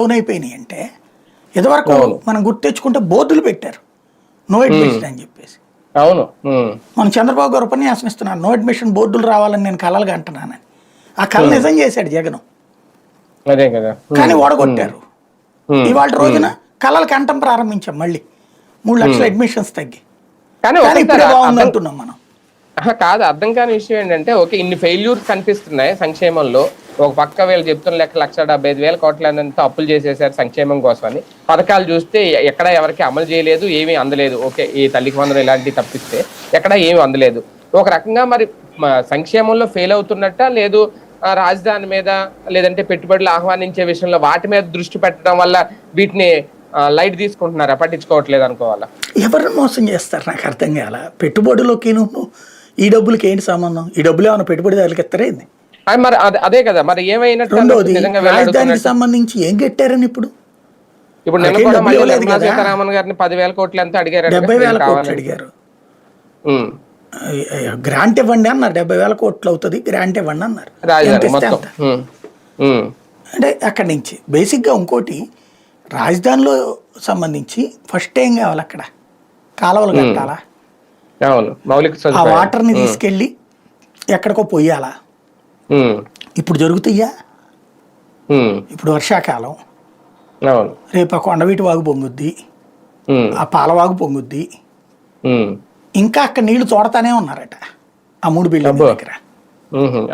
Down అయిపోయినాయి అంటే ఇదివరకు. మనం గుర్తు తెచ్చుకుంటే బోర్డులు పెట్టారు. నో అడ్మిషన్ అని చెప్పేసి. అవును. మన చంద్రబాబు గారు ఉపన్యాసం ఇస్తున్నారు. నో అడ్మిషన్ బోర్డులు రావాలని నేను కలలుగా అంటున్నానని. ఆ కళ నిజం చేశాడు జగన్. అదే కదా. ఉమ్. కానీ ఓడగొట్టారు. ఇవాళ రోజున కళలు కంటం ప్రారంభించాం మళ్ళీ. మూడు లక్షల అడ్మిషన్స్ తగ్గి. కానీ ఇప్పుడే బాగుంది అంటున్నాం మనం. కాదు అర్థం కాని విషయం ఏంటంటే ఓకే ఇన్ని ఫెయిల్యూర్స్ కనిపిస్తున్నాయి సంక్షేమంలో. ఒక పక్క వీళ్ళు చెప్తున్న లెక్క లక్ష డెబ్బై ఐదు వేల కోట్లనంతా అప్పులు చేసేసారు సంక్షేమం కోసం అని పథకాలు చూస్తే ఎక్కడ ఎవరికి అమలు చేయలేదు ఏమీ అందలేదు. ఓకే ఈ తల్లికి వందలు ఇలాంటివి తప్పిస్తే ఎక్కడ ఏమీ అందలేదు. ఒక రకంగా మరి సంక్షేమంలో ఫెయిల్ అవుతున్నట్ట లేదు రాజధాని మీద లేదంటే పెట్టుబడులు ఆహ్వానించే విషయంలో వాటి మీద దృష్టి పెట్టడం వల్ల వీటిని లైట్ తీసుకుంటున్నారా? పట్టించుకోవట్లేదు అనుకోవాలా? ఎవరిని మోసం చేస్తారు? నాకు అర్థం కాల? పెట్టుబడిలోకి నువ్వు ఈ డబ్బులకి ఏంటి సంబంధం? ఈ డబ్బులు ఏమైనా పెట్టుబడిదారులకు ఇస్తారేంది మరి అదే- కదా మరి ఏమైనట్టు రాజధానికి? సంబంధించి ఏం కట్టారని ఇప్పుడు? ఇప్పుడు నిర్మలా. సీతారామన్ గారిని పదివేల కోట్లు ఎంత అడిగారు డెబ్బై వేల కోట్లు అడిగారు. గ్రాంట్ ఇవ్వండి అన్నారు. డెబ్బై వేల కోట్లు అవుతుంది గ్రాంట్ ఇవ్వండి అన్నారు. అంటే అక్కడి నుంచి బేసిక్గా ఇంకోటి రాజధానిలో సంబంధించి ఫస్ట్ ఏం కావాలి అక్కడ? కాలువలు కట్టాలా? ఆ. వాటర్ని తీసుకెళ్ళి ఎక్కడికో పొయ్యాలా ఉమ్, ఇప్పుడు జరుగుతాయా ఇప్పుడు వర్షాకాలం. రేపు ఆ కొండవీటి వాగు పొంగుద్ది. ఆ పాలవాగు పొంగుద్ది. ఇంకా అక్కడ నీళ్ళు తోడతానే ఉన్నారట. ఆ మూడు బిల్డింగ్ అబ్బో. దగ్గర.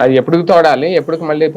అది ఎప్పుడు తోడాలి? ఎప్పుడు మళ్ళీ